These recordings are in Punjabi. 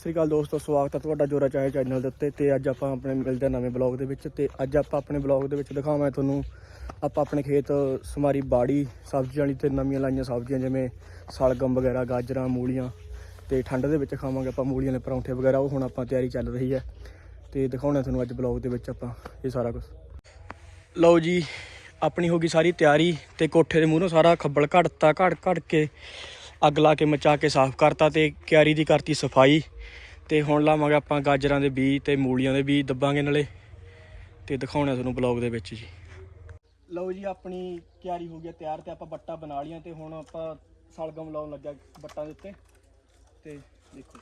ਸਤਿ ਸ਼੍ਰੀ ਅਕਾਲ ਦੋਸਤੋ, ਸਵਾਗਤ ਹੈ ਤੁਹਾਡਾ ਜੋਰਾ ਚਾਹੇ ਚੈਨਲ ਦੇ ਉੱਤੇ ਤੇ ਅੱਜ ਆਪਾਂ ਆਪਣੇ ਮਿਲਦੇ ਹਾਂ ਨਵੇਂ ਬਲੌਗ ਦੇ ਵਿੱਚ ਤੇ ਅੱਜ ਆਪਾਂ ਆਪਣੇ ਬਲੌਗ ਦੇ ਵਿੱਚ ਦਿਖਾਵਾਂ ਤੁਹਾਨੂੰ ਆਪਾਂ ਆਪਣੇ ਖੇਤ ਸਮਾਰੀ ਬਾੜੀ, ਸਬਜ਼ੀਆਂ ਵਾਲੀ ਤੇ ਨਵੀਆਂ ਲਾਈਆਂ ਸਬਜ਼ੀਆਂ ਜਿਵੇਂ ਸਲਗਮ ਵਗੈਰਾ, ਗਾਜਰਾਂ, ਮੂਲੀਆਂ ਤੇ ਠੰਡ ਦੇ ਵਿੱਚ ਖਾਵਾਂਗੇ ਆਪਾਂ ਮੂਲੀਆਂ ਦੇ ਪਰੌਂਠੇ ਵਗੈਰਾ, ਉਹ ਹੁਣ ਆਪਾਂ ਤਿਆਰੀ ਚੱਲ ਰਹੀ ਹੈ ਤੇ ਦਿਖਾਉਣਾ ਤੁਹਾਨੂੰ ਅੱਜ ਬਲੌਗ ਦੇ ਵਿੱਚ ਆਪਾਂ ਇਹ ਸਾਰਾ ਕੁਝ ਲਓ ਜੀ, ਆਪਣੀ ਹੋ ਗਈ ਸਾਰੀ ਤਿਆਰੀ ਤੇ ਕੋਠੇ ਦੇ ਮੂਹਰੋਂ ਸਾਰਾ ਖੱਬਲ ਘੜਤਾ ਘੜ ਘੜ ਕੇ ਅੱਗ ਲਾ ਕੇ ਮਚਾ ਕੇ ਸਾਫ਼ ਕਰਤਾ ਤੇ ਕਿਆਰੀ ਦੀ ਕਰਤੀ ਸਫ਼ਾਈ। ਤੇ ਹੁਣ ਲਾਵਾਂਗੇ ਆਪਾਂ ਗਾਜਰਾਂ ਦੇ ਬੀਜ ਤੇ ਮੂਲੀਆਂ ਦੇ ਬੀਜ ਦੱਬਾਂਗੇ ਨਾਲੇ। ਤੇ ਦਿਖਾਉਣਾ ਤੁਹਾਨੂੰ ਬਲੌਗ ਦੇ ਵਿੱਚ ਜੀ। ਲਓ ਜੀ, ਆਪਣੀ ਕਿਆਰੀ ਹੋ ਗਈ ਤਿਆਰ ਤੇ ਆਪਾਂ ਬੱਟਾ ਬਣਾ ਲੀਆਂ ਤੇ ਹੁਣ ਆਪਾਂ ਸਲਗਮ ਲਾਉਣ ਲੱਗਾ ਬੱਟਾਂ ਦੇ ਉੱਤੇ। ਤੇ ਦੇਖੋ।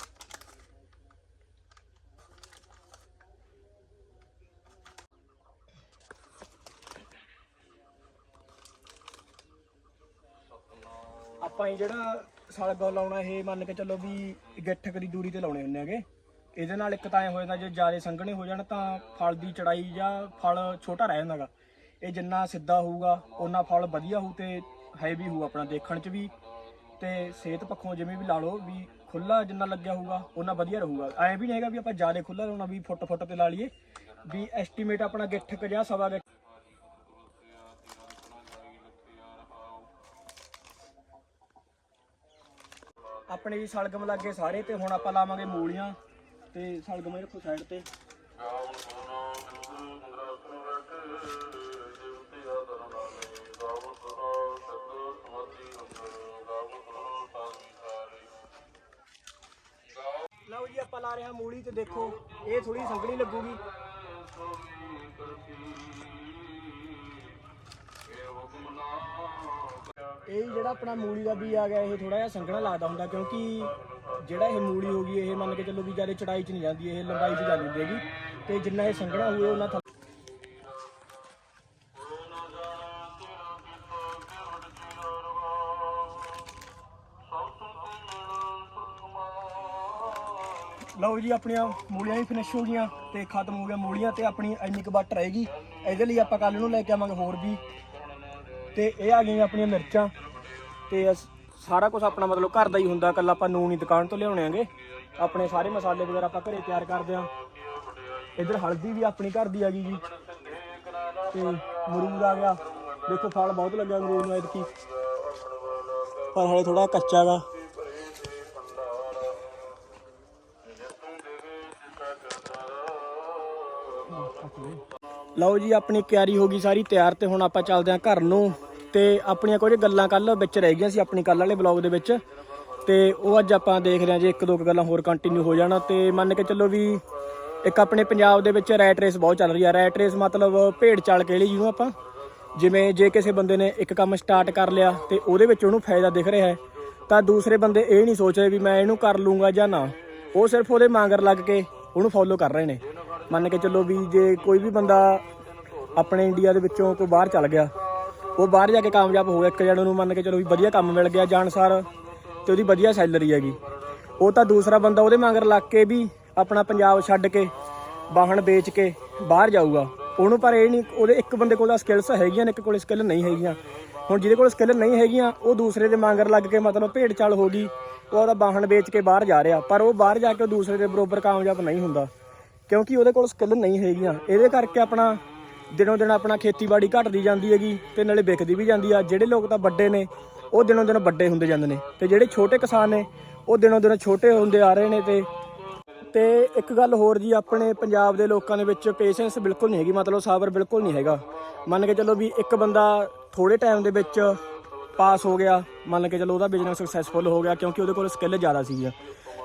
ਆਪਾਂ ਇਹ ਜਿਹੜਾ ਸਲਗਮ ਲਾਉਣਾ ਇਹ ਮੰਨ ਕੇ ਚੱਲੋ ਵੀ ਗਿੱਠ ਕੁ ਦੀ ਦੂਰੀ ਤੇ ਲਾਉਣੇ ਹੁੰਦੇ ਹੈਗੇ। ਇਹਦੇ ਨਾਲ ਇੱਕ ਤਾਂ ਐ ਹੋ ਜਾਂਦਾ ਜੇ ਜ਼ਿਆਦਾ ਸੰਘਣੇ ਹੋ ਜਾਣ ਤਾਂ ਫਲ ਦੀ ਚੜਾਈ ਜਾਂ ਫਲ ਛੋਟਾ ਰਹਿ ਜਾਂਦਾਗਾ। ਇਹ ਜਿੰਨਾ ਸਿੱਧਾ ਹੋਊਗਾ ਉਹਨਾਂ ਫਲ ਵਧੀਆ ਹੋਊ ਤੇ ਹੈਵੀ ਹੋਊ ਆਪਣਾ ਦੇਖਣ 'ਚ ਵੀ। ਤੇ ਸਿਹਤ ਪੱਖੋਂ ਜਿਵੇਂ ਵੀ ਲਾ ਲਓ ਵੀ ਖੁੱਲਾ ਜਿੰਨਾ ਲੱਗਿਆ ਹੋਊਗਾ ਉਹਨਾਂ ਵਧੀਆ ਰਹੂਗਾ। ਐ ਵੀ ਨਹੀਂ ਹੈਗਾ ਵੀ ਆਪਾਂ ਜ਼ਿਆਦਾ ਖੁੱਲਾ ਲਾਉਣਾ ਵੀ ਫੁੱਟ ਫੁੱਟ ਤੇ ਲਾ ਲਈਏ। ਵੀ ਐਸਟੀਮੇਟ ਆਪਣਾ ਗਿੱਠ ਜਾਂ ਸਵਾ ਗਿੱਠ ਆਪਣੇ ਜੀ ਸਲਗਮ ਲੱਗੇ ਸਾਰੇ ਤੇ ਹੁਣ ਆਪਾਂ ਲਾਵਾਂਗੇ ਮੂਲੀਆਂ ਤੇ ਸਲਗਮ ਇਹ ਰੱਖੋ ਸਾਈਡ ਤੇ। ਲਓ ਜੀ ਆਪਾਂ ਲਾ ਰਹੇ ਹਾਂ ਮੂਲੀ ਤੇ ਦੇਖੋ ਇਹ ਥੋੜੀ ਸੰਘਣੀ ਲੱਗੂਗੀ। ਇਹ ਜਿਹੜਾ ਆਪਣਾ ਮੂਲੀ ਦਾ ਬੀ ਆ ਗਿਆ, ਇਹ ਥੋੜਾ ਜਿਹਾ ਸੰਘਣਾ ਲੱਗਦਾ ਹੁੰਦਾ ਕਿਉਂਕਿ ਜਿਹੜਾ ਇਹ ਮੂਲੀ ਹੋ ਗਈ, ਇਹ ਮੰਨ ਕੇ ਚੱਲੋ ਵੀ ਜ਼ਿਆਦਾ ਚੜਾਈ 'ਚ ਨਹੀਂ ਜਾਂਦੀ, ਇਹ ਲੰਬਾਈ 'ਚ ਜਾਂਦੀ ਹੁੰਦੀ ਹੈਗੀ ਤੇ ਜਿੰਨਾ ਇਹ ਸੰਘਣਾ ਹੋਵੇ, ਉਹਨਾਂ ਥੱਲੇ ਲਓ ਜੀ, ਆਪਣੀਆਂ ਮੂਲੀਆਂ ਵੀ ਫਿਨਿਸ਼ ਹੋ ਗਈਆਂ ਤੇ ਖਤਮ ਹੋ ਗਿਆ ਮੂਲੀਆਂ ਤੇ ਆਪਣੀ ਇੰਨੀ ਕੁ ਬੱਟ ਰਹੇਗੀ। ਇਹਦੇ ਲਈ ਆਪਾਂ ਕੱਲ ਨੂੰ ਲੈ ਕੇ ਆਵਾਂਗੇ ਹੋਰ ਵੀ ਤੇ ਇਹ ਆ ਗਈਆਂ ਆਪਣੀਆਂ ਮਿਰਚਾਂ। ਤੇ ਅਸ- ਸਾਰਾ ਕੁਝ ਆਪਣਾ ਮਤਲਬ ਘਰ ਦਾ ਹੀ ਹੁੰਦਾ, ਕੱਲਾ ਆਪਾਂ ਨੂਨ ਹੀ ਦੁਕਾਨ ਤੋਂ ਲਿਆਉਣੇ ਆਂਗੇ। ਆਪਣੇ ਸਾਰੇ ਮਸਾਲੇ ਵਗੈਰਾ ਆਪਾਂ ਘਰੇ ਤਿਆਰ ਕਰਦੇ ਆਂ। ਇਧਰ ਹਲਦੀ ਵੀ ਆਪਣੀ ਘਰ ਦੀ ਆ ਗਈ ਜੀ। ਤੇ ਮਰੂਦ ਆ ਗਿਆ। ਦੇਖੋ, ਫਲ ਬਹੁਤ ਲੱਗਿਆ ਅਮਰੂਦ ਨੂੰ ਐਤਕੀ। ਪਰ ਹਲੇ ਥੋੜਾ ਕੱਚਾ ਗਾ। ਲਓ ਜੀ, ਆਪਣੀ ਕਿਆਰੀ ਹੋ ਗਈ ਸਾਰੀ, ਤਿਆਰ ਤੇ ਹੁਣ ਆਪਾਂ ਚੱਲਦੇ ਆਂ ਘਰ ਨੂੰ। ਤੇ ਆਪਣੀਆਂ ਕੁਝ ਗੱਲਾਂ ਕੱਲ ਵਿੱਚ ਰਹਿ ਗਈਆਂ ਸੀ, ਆਪਣੀ ਕੱਲ ਵਾਲੇ ਬਲੌਗ ਦੇ ਵਿੱਚ। ਤੇ ਉਹ ਅੱਜ ਆਪਾਂ ਦੇਖਦੇ ਰਹੇ ਹਾਂ ਜੇ ਇੱਕ ਦੋ ਕੁ ਗੱਲਾਂ ਹੋਰ ਕੰਟੀਨਿਊ ਹੋ ਜਾਣਾ। ਤੇ ਮੰਨ ਕੇ ਚੱਲੋ ਵੀ ਇੱਕ ਆਪਣੇ ਪੰਜਾਬ ਦੇ ਵਿੱਚ ਰੈਟ ਰੇਸ ਬਹੁਤ ਚੱਲ ਰਹੀ ਆ। ਰੈਟ ਰੇਸ ਮਤਲਬ ਭੇਡ ਚਾਲ ਕਹਿ ਲਈ ਜਿਹਨੂੰ ਆਪਾਂ। ਜਿਵੇਂ ਜੇ ਕਿਸੇ ਬੰਦੇ ਨੇ ਇੱਕ ਕੰਮ ਸਟਾਰਟ ਕਰ ਲਿਆ ਤੇ ਉਹਦੇ ਵਿੱਚ ਉਹਨੂੰ ਫਾਇਦਾ ਦਿਖ ਰਿਹਾ ਹੈ, ਤਾਂ ਦੂਸਰੇ ਬੰਦੇ ਇਹ ਨਹੀਂ ਸੋਚ ਰਹੇ ਵੀ ਮੈਂ ਇਹਨੂੰ ਕਰ ਲੂੰਗਾ ਜਾਂ ਨਾ। ਉਹ ਸਿਰਫ ਉਹਦੇ ਮਾਂਗਰ ਲੱਗ ਕੇ ਉਹਨੂੰ ਫੋਲੋ ਕਰ ਰਹੇ ਨੇ। ਮੰਨ ਕੇ ਚੱਲੋ ਵੀ ਜੇ ਕੋਈ ਵੀ ਬੰਦਾ ਆਪਣੇ ਇੰਡੀਆ ਦੇ ਵਿੱਚੋਂ ਕੋਈ ਬਾਹਰ ਚੱਲ ਗਿਆ, ਉਹ ਬਾਹਰ ਜਾ ਕੇ ਕਾਮਯਾਬ ਹੋ ਗਿਆ ਇੱਕ ਜਣੇ ਨੂੰ ਮੰਨ ਕੇ ਚਲੋ ਵੀ ਵਧੀਆ ਕੰਮ ਮਿਲ ਗਿਆ ਜਾਣਸਾਰ ਤੇ ਉਹਦੀ ਵਧੀਆ ਸੈਲਰੀ ਹੈਗੀ। ਉਹ ਤਾਂ ਦੂਸਰਾ ਬੰਦਾ ਉਹਦੇ ਮਗਰ ਲੱਗ ਕੇ ਵੀ ਆਪਣਾ ਪੰਜਾਬ ਛੱਡ ਕੇ, ਵਾਹਣ ਵੇਚ ਕੇ ਬਾਹਰ ਜਾਊਗਾ। ਉਹਨੂੰ ਪਰ ਇਹ ਨਹੀਂ, ਉਹਦੇ ਇੱਕ ਬੰਦੇ ਕੋਲ ਤਾਂ ਸਕਿੱਲਸ ਹੈਗੀਆਂ ਨੇ, ਇੱਕ ਕੋਲ ਸਕਿੱਲ ਨਹੀਂ ਹੈਗੀਆਂ। ਹੁਣ ਜਿਹਦੇ ਕੋਲ ਸਕਿੱਲ ਨਹੀਂ ਹੈਗੀਆਂ, ਉਹ ਦੂਸਰੇ ਦੇ ਮਗਰ ਲੱਗ ਕੇ ਮਤਲਬ ਭੇਡ ਚਾਲ ਹੋ ਗਈ, ਉਹ ਉਹਦਾ ਵਾਹਣ ਵੇਚ ਕੇ ਬਾਹਰ ਜਾ ਰਿਹਾ। ਪਰ ਉਹ ਬਾਹਰ ਜਾ ਕੇ ਉਹ ਦੂਸਰੇ ਦੇ ਬਰੋਬਰ ਕਾਮਯਾਬ ਨਹੀਂ ਹੁੰਦਾ। ਕਿਉਂਕਿ ਉਹਦੇ ਕੋਲ ਸਕਿੱਲ ਨਹੀਂ ਹੈਗੀਆਂ। ਇਹਦੇ ਕਰਕੇ ਆਪਣਾ ਦਿਨੋਂ ਦਿਨ ਆਪਣਾ ਖੇਤੀਬਾੜੀ ਘਟਦੀ ਜਾਂਦੀ ਹੈਗੀ ਤੇ ਨਾਲੇ ਵਿਕਦੀ ਵੀ ਜਾਂਦੀ ਆ। ਜਿਹੜੇ ਲੋਕ ਤਾਂ ਵੱਡੇ ਨੇ, ਉਹ ਦਿਨੋਂ ਦਿਨ ਵੱਡੇ ਹੁੰਦੇ ਜਾਂਦੇ ਨੇ। ਤੇ ਜਿਹੜੇ ਛੋਟੇ ਕਿਸਾਨ ਨੇ, ਉਹ ਦਿਨੋਂ ਦਿਨ ਛੋਟੇ ਹੁੰਦੇ ਆ ਰਹੇ ਨੇ ਤੇ ਤੇ ਇੱਕ ਗੱਲ ਹੋਰ ਜੀ, ਆਪਣੇ ਪੰਜਾਬ ਦੇ ਲੋਕਾਂ ਦੇ ਵਿੱਚ ਪੇਸ਼ੈਂਸ ਬਿਲਕੁਲ ਨਹੀਂ ਹੈਗੀ। ਮਤਲਬ ਸਾਬਰ ਬਿਲਕੁਲ ਨਹੀਂ ਹੈਗਾ। ਮੰਨ ਕੇ ਚੱਲੋ ਵੀ ਇੱਕ ਬੰਦਾ ਥੋੜੇ ਟਾਈਮ ਦੇ ਵਿੱਚ ਪਾਸ ਹੋ ਗਿਆ। ਮੰਨ ਕੇ ਚੱਲੋ ਉਹਦਾ ਬਿਜ਼ਨਸ ਸਕਸੈਸਫੁਲ ਹੋ ਗਿਆ ਕਿਉਂਕਿ ਉਹਦੇ ਕੋਲ ਸਕਿੱਲ ਜ਼ਿਆਦਾ ਸੀਗਾ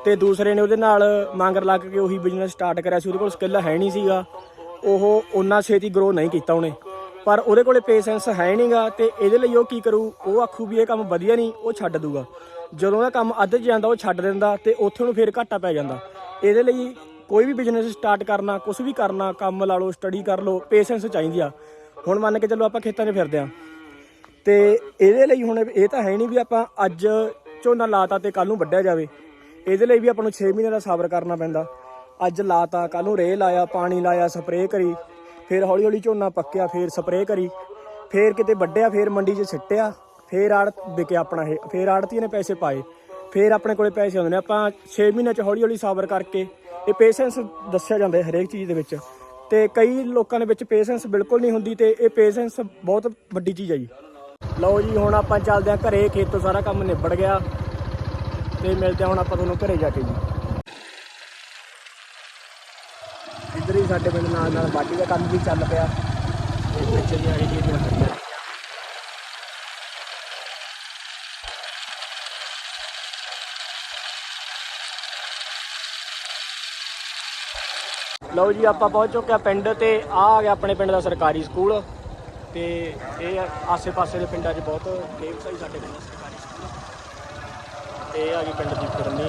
ਤੇ ਦੂਸਰੇ ਨੇ ਉਹਦੇ ਨਾਲ ਮੰਗਰ ਲੱਗ ਕੇ ਉਹੀ ਬਿਜ਼ਨਸ ਸਟਾਰਟ ਕਰਿਆ ਸੀ। ਉਹਦੇ ਕੋਲ ਸਕਿੱਲ ਹੈ ਨਹੀਂ ਸੀਗਾ। ਉਹ ਉਹਨਾਂ ਛੇਤੀ ਗਰੋ ਨਹੀਂ ਕੀਤਾ ਉਹਨੇ। ਪਰ ਉਹਦੇ ਕੋਲੇ ਪੇਸ਼ੈਂਸ ਹੈ ਨਹੀਂਗਾ ਤੇ ਇਹਦੇ ਲਈ ਉਹ ਕੀ ਕਰੂ? ਉਹ ਆਖੂ ਵੀ ਇਹ ਕੰਮ ਵਧੀਆ ਨਹੀਂ, ਉਹ ਛੱਡ ਦੂਗਾ। ਜਦੋਂ ਉਹਦਾ ਕੰਮ ਅੱਧ 'ਚ ਜਾਂਦਾ, ਉਹ ਛੱਡ ਦਿੰਦਾ ਤੇ ਉੱਥੇ ਨੂੰ ਫੇਰ ਘਾਟਾ ਪੈ ਜਾਂਦਾ। ਇਹਦੇ ਲਈ ਕੋਈ ਵੀ ਬਿਜ਼ਨਸ ਸਟਾਰਟ ਕਰਨਾ ਕੁਝ ਵੀ ਕਰਨਾ, ਕੰਮ ਲਾ ਲਓ ਸਟੱਡੀ ਕਰ ਲਓ ਪੇਸ਼ੈਂਸ ਚਾਹੀਦੀ ਆ। ਹੁਣ ਮੰਨ ਕੇ ਚੱਲੋ ਆਪਾਂ ਖੇਤਾਂ 'ਚ ਫਿਰਦੇ ਆਂ। ਤੇ ਇਹਦੇ ਲਈ ਹੁਣ ਇਹ ਤਾਂ ਹੈ ਨਹੀਂ ਵੀ ਆਪਾਂ ਅੱਜ ਝੋਨਾ ਲਾਤਾ ਤੇ ਕੱਲ ਨੂੰ ਵੱਢਿਆ ਜਾਵੇ। ਇਹਦੇ ਲਈ ਵੀ ਆਪਾਂ ਨੂੰ 6 ਮਹੀਨੇ ਦਾ ਸਬਰ ਕਰਨਾ ਪੈਂਦਾ। ਅੱਜ ਲਾਤਾ ਕੱਲ ਨੂੰ ਰੇਹ ਲਾਇਆ, ਪਾਣੀ ਲਾਇਆ, ਸਪਰੇਅ ਕਰੀ। ਫਿਰ ਹੌਲੀ ਹੌਲੀ ਝੋਨਾ ਪੱਕਿਆ, ਫਿਰ ਸਪਰੇਅ ਕਰੀ। ਫਿਰ ਕਿਤੇ ਵੱਢਿਆ, ਫਿਰ ਮੰਡੀ 'ਚ ਸਿੱਟਿਆ। ਫਿਰ ਆੜ ਵਿਕਿਆ ਆਪਣਾ ਇਹ, ਫਿਰ ਆੜਤੀ ਨੇ ਪੈਸੇ ਪਾਏ। ਫਿਰ ਆਪਣੇ ਕੋਲੇ ਪੈਸੇ ਆਉਂਦੇ ਨੇ। ਆਪਾਂ 6 ਮਹੀਨਿਆਂ ਚ ਹੌਲੀ ਹੌਲੀ ਸਬਰ ਕਰਕੇ ਇਹ ਪੇਸ਼ੈਂਸ ਦੱਸਿਆ ਜਾਂਦਾ ਹੈ ਹਰੇਕ ਚੀਜ਼ ਦੇ ਵਿੱਚ। ਤੇ ਕਈ ਲੋਕਾਂ ਦੇ ਵਿੱਚ ਪੇਸ਼ੈਂਸ ਬਿਲਕੁਲ ਨਹੀਂ ਹੁੰਦੀ ਤੇ ਇਹ ਪੇਸ਼ੈਂਸ ਬਹੁਤ ਵੱਡੀ ਚੀਜ਼ ਹੈ ਜੀ। ਲਓ ਜੀ, ਹੁਣ ਆਪਾਂ ਚੱਲਦੇ ਹਾਂ ਘਰੇ, ਖੇਤੋਂ ਸਾਰਾ ਕੰਮ ਨਿਬੜ ਗਿਆ। ਤੇ ਮਿਲਦੇ ਹਾਂ ਹੁਣ ਆਪਾਂ ਤੁਹਾਨੂੰ ਘਰੇ ਜਾ ਕੇ ਜੀ। ਇੱਧਰ ਹੀ ਸਾਡੇ ਪਿੰਡ ਨਾਲ ਨਾਲ ਬਾਟੀ ਦਾ ਕੰਮ ਵੀ ਚੱਲ ਪਿਆ। ਇਹ ਬੱਚੇ ਦੀਆਂ ਇਹ ਜਿਹੜੀਆਂ ਖੜੀਆਂ। ਲਓ ਜੀ, ਆਪਾਂ ਪਹੁੰਚ ਚੁੱਕੇ ਆ ਪਿੰਡ ਤੇ ਆ ਆ ਗਿਆ ਆਪਣੇ ਪਿੰਡ ਦਾ ਸਰਕਾਰੀ ਸਕੂਲ। ਤੇ ਇਹ ਆਸੇ-ਪਾਸੇ ਦੇ ਪਿੰਡਾਂ 'ਚ ਬਹੁਤ ਫੇਮਸ ਹੈ ਜੀ ਸਾਡੇ ਪਿੰਡ ਦਾ ਸਰਕਾਰੀ ਸਕੂਲ। ਤੇ ਇਹ ਆ ਗਈ ਪਿੰਡ ਦੀ ਫਿਰਨੀ।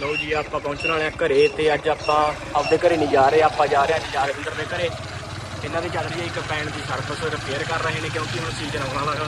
ਲਓ ਜੀ, ਆਪਾਂ ਪਹੁੰਚਣ ਵਾਲੇ ਆ ਘਰੇ ਤੇ ਅੱਜ ਆਪਾਂ ਆਪਦੇ ਘਰੇ ਨਹੀਂ ਜਾ ਰਹੇ, ਆਪਾਂ ਜਾ ਰਹੇ ਹਾਂ ਜਗਵਿੰਦਰ ਦੇ ਘਰੇ। ਇਹਨਾਂ ਦੀ ਚੱਲ ਰਹੀ ਹੈ ਇੱਕ ਪੈਣ ਦੀ ਸਰਵਿਸ ਰਿਪੇਅਰ ਕਰ ਰਹੇ ਨੇ ਕਿਉਂਕਿ ਹੁਣ ਸੀਜ਼ਨ ਆਉਣ ਵਾਲਾ ਹੈਗਾ